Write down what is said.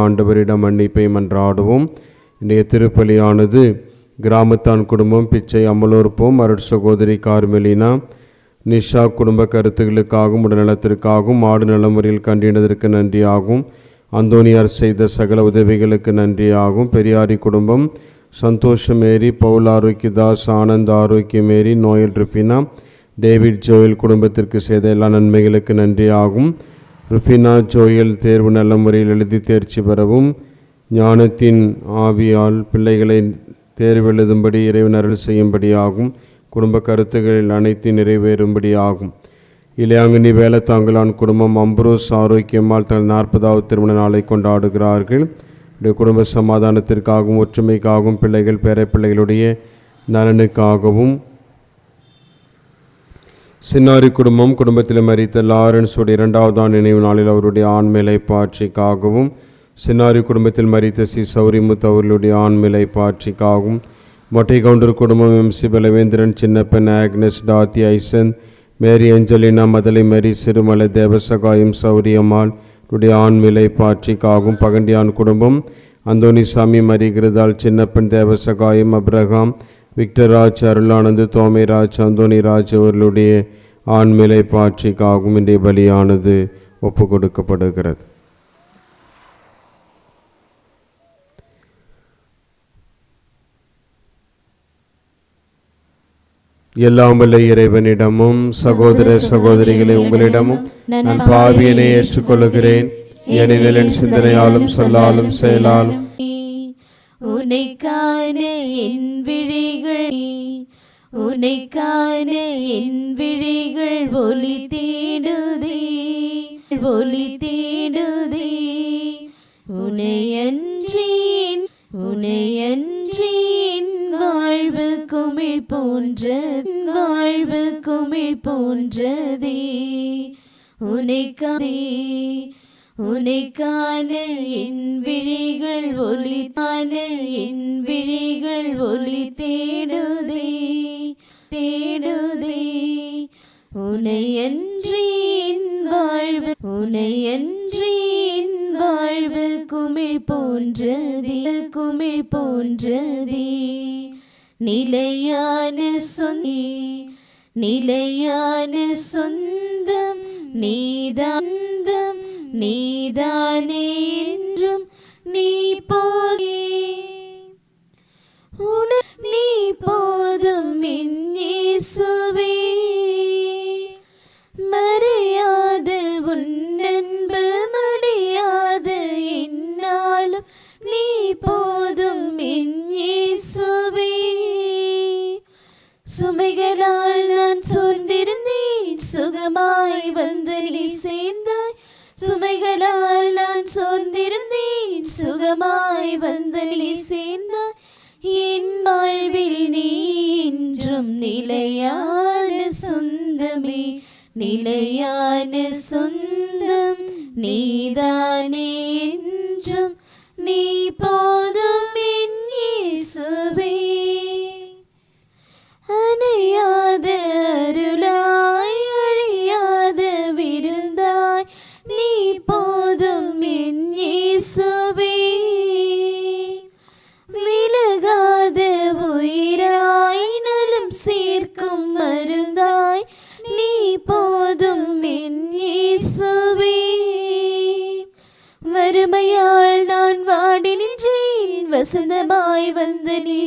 ஆண்டவரிடம் மன்னிப்பை மன்றாடுவோம் இன்றைய திருப்பலியானது கிராமத்தான் குடும்பம் பிச்சை அமலோர்ப்போம் அருட் சகோதரி கார்மெலினா நிஷா குடும்ப கருத்துக்களுக்காகவும் உடல்நலத்திற்காகவும் ஆடு நலமுறையில் கண்டினதற்கு நன்றியாகும். அந்தோனியார் செய்த சகல உதவிகளுக்கு நன்றியாகும். பெரியாரி குடும்பம் சந்தோஷ் மேரி Paul Arokiyadas Anand Arokiya Mary Noel Rifina David Joel குடும்பத்திற்கு செய்த எல்லா நன்மைகளுக்கு நன்றியாகும். ருஃபினா ஜோயல் தேர்வு நல்ல முறையில் எழுதி தேர்ச்சி பெறவும் ஞானத்தின் ஆவியால் பிள்ளைகளை தேர்வெழுதும்படி இறைவன் அருள் செய்யும்படியாகும் குடும்ப கருத்துக்களில் அனைத்து நிறைவேறும்படியாகும். இளையாங்கினி வேலத்தாங்கலான் குடும்பம் அம்ப்ரோஸ் ஆரோக்கியமால் தங்கள் நாற்பதாவது திருமண நாளை கொண்டாடுகிறார்கள். இவருடைய குடும்ப சமாதானத்திற்காகவும் ஒற்றுமைக்காகவும் பிள்ளைகள் பேர பிள்ளைகளுடைய நலனுக்காகவும் சின்னாரி குடும்பம் குடும்பத்தில் மறித்த லாரன்ஸுடைய இரண்டாவது ஆண்டு நினைவு நாளில் அவருடைய ஆண்மிலை பாட்சிக்காகவும் சின்னாரி குடும்பத்தில் மறித்த சி. சௌரிமுத்து அவர்களுடைய ஆண்மிலை பாட்சிக்காகவும் மொட்டை கவுண்டர் குடும்பம் M. C. Palavendran Chinnappan Agnes டாத்தி ஐசன் Mary Angelina Mathalai Mary Sirumalai Devasahayam Sowriammal உடைய ஆண்மிலை பாட்சிக்காகவும் பகண்டியான் குடும்பம் அந்தோனிசாமி மரிகிறதால் சின்னப்பன் தேவசகாயம் அப்ரஹாம் விக்டர்ராஜ் அருளானந்து தோமைராஜ் அந்தோனிராஜ் அவர்களுடைய ஆண்மிலை பாட்சிக்காகவும் இன்றைய பலியானது ஒப்பு கொடுக்கப்படுகிறது எல்லாம் வல்ல இறைவனிடமும் சகோதர சகோதரிகளை உங்களிடமும் நான் பாவியனை ஏற்றுக்கொள்கிறேன். ஏனெனில் என் சிந்தனையாலும் சொல்லாலும் செயலாலும் உனைக்கான என் விழிகள் உனைக்கான என் விழிகள் ஒளி தேடுதே. ஒளி தேடுதே. உனையன்றேன் உனையன்றேன் வாழ்வு குமிழ் போன்ற வாழ்வு குமிழ் போன்றதே. உனைக்காதே உனைக்கான என் விழிகள் ஒலித்தான என் விழிகள் ஒலி தேடுதே தேடுதே. உனையன்றி என் வாழ்வு உனையன்றி என் வாழ்வு குமிழ் போன்றதே குமிழ் போன்றதே. நிலையான சொன்னி நிலையான சொந்தம் நீதாந்தம் நீதானே என்றும் நீ போகே. உன நீ போதும் சுவே இயேசுவே. உன்னன்பு மடியாது அன்பு என்னாலும் நீ போதும் சுவே சுமைகளால் நான் சோர்ந்திருந்தேன் சுகமாய் வந்து நீ சேர்ந்தாய். சுமைகளால் நான் சோர்ந்திருந்தேன் சுகமாய் வந்து நீ சேர்ந்தாய் என் வாழ்வில் நீ என்றும் நிலையான சொந்தமே நிலையான சொந்தம் நீதானே என்றும் நீ போதும் கிருபையால் நான் வாடி நின்றேன். வசந்தமாய் வந்து நீ